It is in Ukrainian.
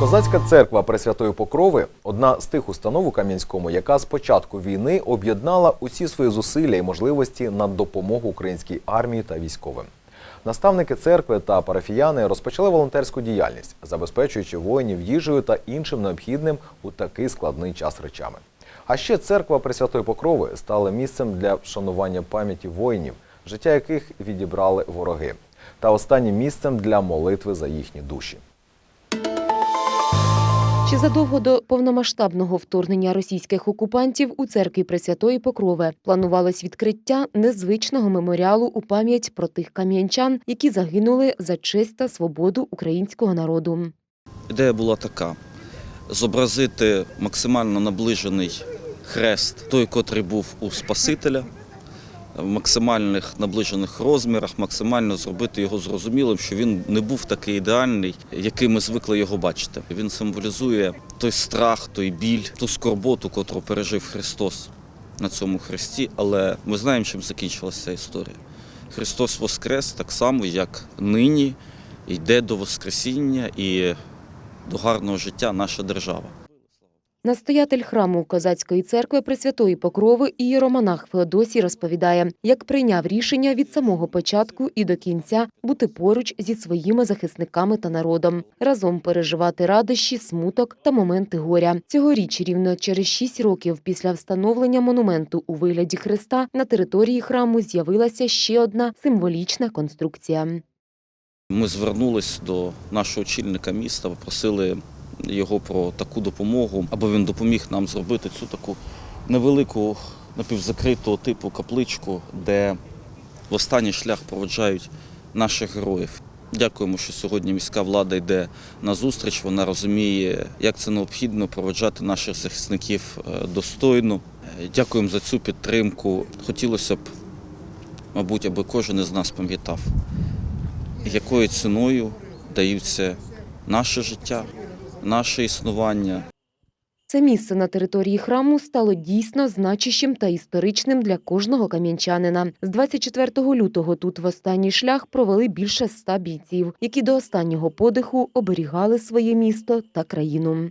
Козацька церква Пресвятої Покрови одна з тих установ у Кам'янському, яка з початку війни об'єднала усі свої зусилля і можливості на допомогу українській армії та військовим. Наставники церкви та парафіяни розпочали волонтерську діяльність, забезпечуючи воїнів їжею та іншим необхідним у такий складний час речами. А ще церква Пресвятої Покрови стала місцем для вшанування пам'яті воїнів, життя яких відібрали вороги, та останнім місцем для молитви за їхні душі. Ще задовго до повномасштабного вторгнення російських окупантів у церкві Пресвятої Покрови планувалось відкриття незвичного меморіалу у пам'ять про тих кам'янчан, які загинули за честь та свободу українського народу. Ідея була така: зобразити максимально наближений хрест, той, котрий був у Спасителя, в максимальних наближених розмірах, максимально зробити його зрозумілим, що він не був такий ідеальний, який ми звикли його бачити. Він символізує той страх, той біль, ту скорботу, котру пережив Христос на цьому хресті. Але ми знаємо, чим закінчилася ця історія. Христос Воскрес так само, як нині йде до Воскресіння і до гарного життя наша держава. Настоятель храму Козацької церкви Пресвятої Покрови ієромонах Феодосій розповідає, як прийняв рішення від самого початку і до кінця бути поруч зі своїми захисниками та народом, разом переживати радощі, смуток та моменти горя. Цьогоріч, рівно через шість років після встановлення монументу у вигляді хреста, на території храму з'явилася ще одна символічна конструкція. Ми звернулись до нашого очільника міста, попросили його про таку допомогу, аби він допоміг нам зробити цю таку невелику напівзакритого типу капличку, де в останній шлях проводжають наших героїв. Дякуємо, що сьогодні міська влада йде на зустріч. Вона розуміє, як це необхідно проводжати наших захисників е, достойно. Е, Дякуємо за цю підтримку. Хотілося б, мабуть, аби кожен із нас пам'ятав, якою ціною даються наше життя, наше існування. Це місце на території храму стало дійсно значущим та історичним для кожного кам'янчанина. З 24 лютого тут в останній шлях провели більше ста бійців, які до останнього подиху оберігали своє місто та країну.